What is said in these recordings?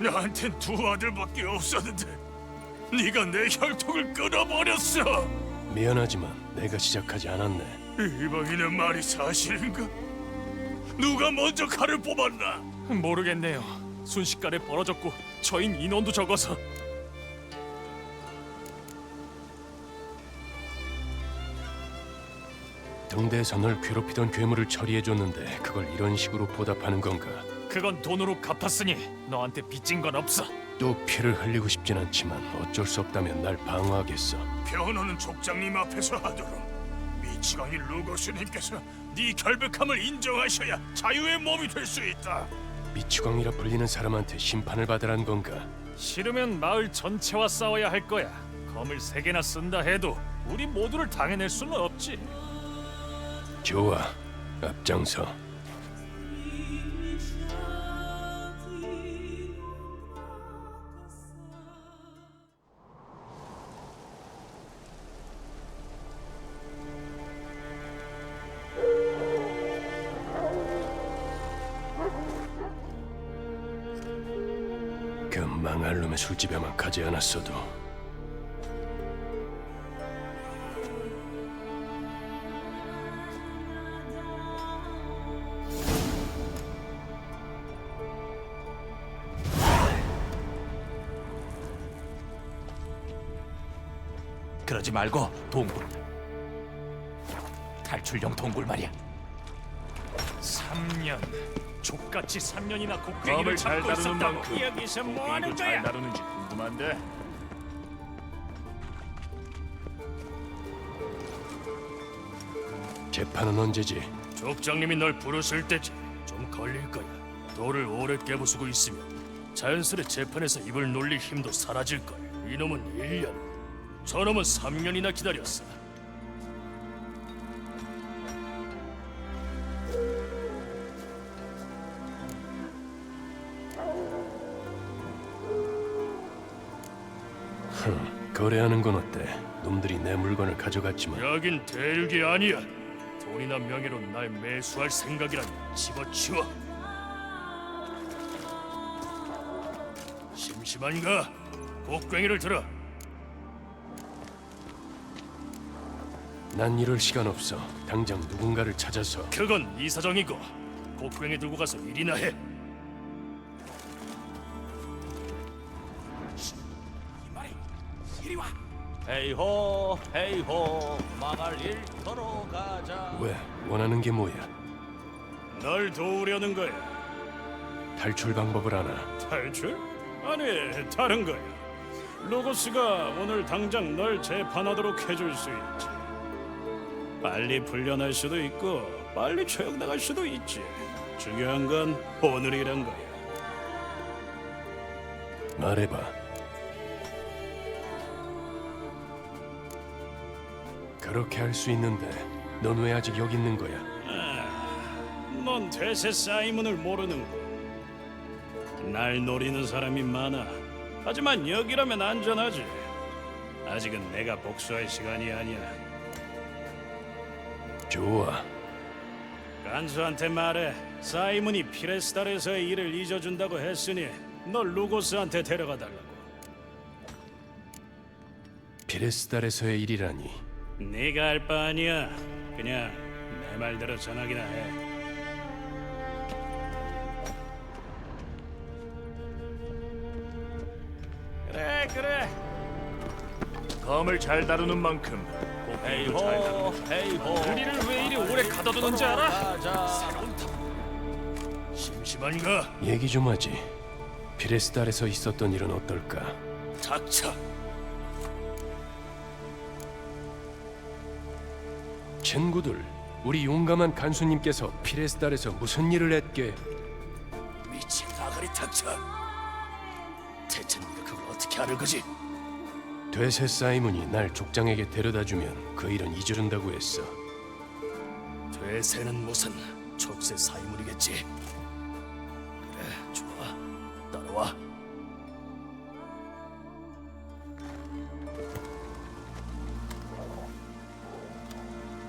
나한텐 두 아들밖에 없었는데 네가 내 혈통을 끊어버렸어. 미안하지만 내가 시작하지 않았네. 이방인의 말이 사실인가? 누가 먼저 칼을 뽑았나? 모르겠네요. 순식간에 벌어졌고 저인 인원도 적어서 등대에서 널 괴롭히던 괴물을 처리해줬는데 그걸 이런 식으로 보답하는 건가? 그건 돈으로 갚았으니 너한테 빚진 건 없어. 또 피를 흘리고 싶진 않지만 어쩔 수 없다면 날 방어하겠어. 변호는 족장님 앞에서 하도록 미치광이 루거스님께서 네 결백함을 인정하셔야 자유의 몸이 될 수 있다. 미치광이라 불리는 사람한테 심판을 받으란 건가? 싫으면 마을 전체와 싸워야 할 거야. 검을 세 개나 쓴다 해도 우리 모두를 당해낼 수는 없지. 좋아, 앞장서. 놈의 술집에만 가지 않았어도 그러지 말고 동굴 탈출용 동굴 말이야 3년. 족같이 3년이나 검을 곡괭이를 잘 잡고 다루는 있었다고. 만큼 여기서 뭐 하는 잘 거야? 다루는지 궁금한데. 재판은 언제지? 족장님이 널 부르실 때지 좀 걸릴 거야. 돌을 오래 깨부수고 있으면 자연스레 재판에서 입을 놀릴 힘도 사라질 거야. 이놈은 1년, 저놈은 3년이나 기다렸어. 거래하는 건 어때? 놈들이 내 물건을 가져갔지만 여긴 대륙이 아니야. 돈이나 명예로 날 매수할 생각이라면 집어치워. 심심한가? 곡괭이를 들어. 난 이럴 시간 없어. 당장 누군가를 찾아서 그건 네 사정이고 곡괭이 들고 가서 일이나 해. 헤이호 헤이호 망할 일 걸어가자 왜 원하는 게 뭐야? 널 도우려는 거야. 탈출 방법을 아나? 탈출? 아니, 다른 거야. 로고스가 오늘 당장 널 재판하도록 해줄 수 있지. 빨리 풀려날 수도 있고 빨리 처형당할 수도 있지. 중요한 건 오늘이란 거야. 말해봐. 그렇게 할 수 있는데 넌 왜 아직 여기 있는 거야? 넌 대세 사이먼을 모르는군. 날 노리는 사람이 많아. 하지만 여기라면 안전하지. 아직은 내가 복수할 시간이 아니야. 좋아. 간수한테 말해. 사이먼이 피레스달에서의 일을 잊어준다고 했으니 널 루고스한테 데려가 달라고. 피레스달에서의 일이라니. 네가 할 바 아니야. 그냥 내 말대로 전하기나 해. 그래 그래. 검을 잘 다루는 만큼 곡괭이도 잘 헤이호 우리를 왜 이리 오래 가둬두는지 알아? 가자 심심한가? 얘기 좀 하지. 피레스달에서 있었던 일은 어떨까? 닥쳐. 친구들, 우리 용감한 간수님께서 피레스달에서 무슨 일을 했게? 미친 아가리 닥쳐. 대체 네가 그걸 어떻게 아는 거지? 되새 사이먼이 날 족장에게 데려다주면 그 일은 잊으른다고 했어. 되새는 무슨 족쇄 사이물이겠지. 그래, 좋아. 따라와.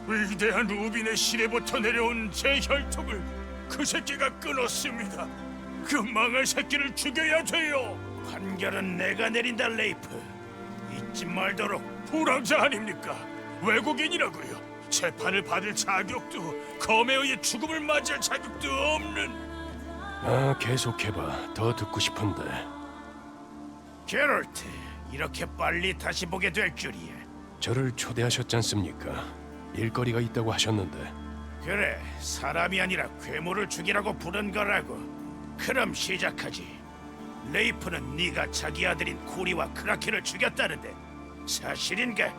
위대한 우빈의 시내부터 내려온 제 혈통을 그 새끼가 끊었습니다. 그 망할 새끼를 죽여야 돼요. 판결은 내가 내린다, 레이프. 잊지 말도록. 불황자 아닙니까? 외국인이라고요. 재판을 받을 자격도 검에 의해 죽음을 맞이할 자격도 없는 아, 계속해봐. 더 듣고 싶은데. 게롤트, 이렇게 빨리 다시 보게 될 줄이야. 저를 초대하셨지 않습니까? 일거리가 있다고 하셨는데 그래, 사람이 아니라 괴물을 죽이라고 부른 거라고. 그럼 시작하지. 레이프는 네가 자기 아들인 코리와 크라켄을 죽였다는데 사실인가?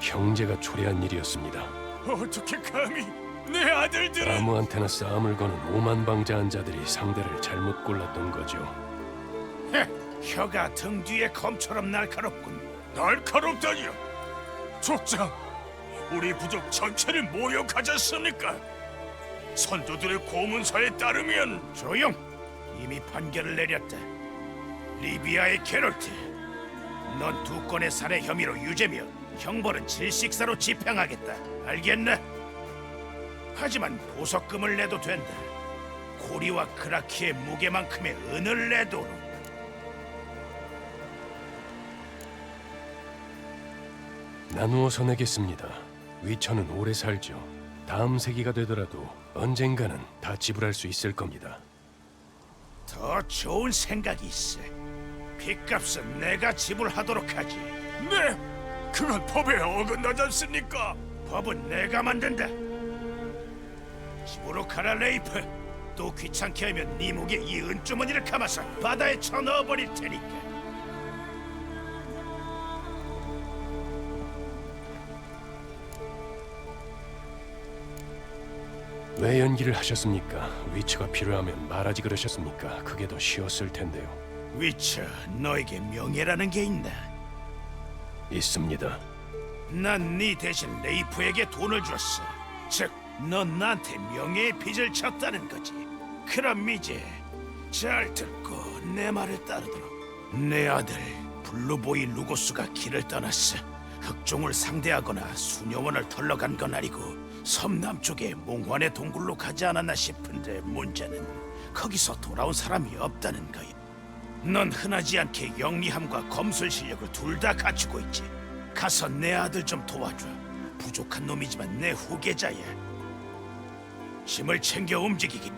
형제가 초래한 일이었습니다. 어떻게 감히 내 아들들을 아무한테나 싸움을 거는 오만방자한 자들이 상대를 잘못 골랐던 거죠. 헤, 혀가 등 뒤에 검처럼 날카롭군. 날카롭다니요. 족장, 우리 부족 전체를 모욕하셨습니까? 선조들의 고문서에 따르면 조용! 이미 판결을 내렸다. 리비아의 게롤트, 넌 두 건의 살해 혐의로 유죄며 형벌은 질식사로 집행하겠다. 알겠나? 하지만 보석금을 내도 된다. 코리와 크라키의 무게만큼의 은을 내도록. 나누어서 내겠습니다. 위처는 오래 살죠. 다음 세기가 되더라도 언젠가는 다 지불할 수 있을 겁니다. 더 좋은 생각이 있어. 빚값은 내가 지불하도록 하지. 네, 그건 법에 어긋나지 않습니까? 법은 내가 만든다. 집으로 가라 레이프. 또 귀찮게 하면 네 목에 이 은주머니를 감아서 바다에 쳐넣어 버릴 테니까. 왜 연기를 하셨습니까? 위처가 필요하면 말하지 그러셨습니까? 그게 더 쉬웠을 텐데요. 위쳐, 너에게 명예라는 게 있나? 있습니다. 난 네 대신 레이프에게 돈을 줬어. 즉, 넌 나한테 명예의 빚을 졌다는 거지. 그럼 이제 잘 듣고 내 말을 따르도록. 내 아들 블루보이 루고스가 길을 떠났어. 흑종을 상대하거나 수녀원을 털러 간 건 아니고 섬 남쪽의 몽환의 동굴로 가지 않았나 싶은데 문제는 거기서 돌아온 사람이 없다는 거야. 넌 흔하지 않게 영리함과 검술 실력을 둘 다 갖추고 있지. 가서 내 아들 좀 도와줘. 부족한 놈이지만 내 후계자야. 힘을 챙겨 움직이기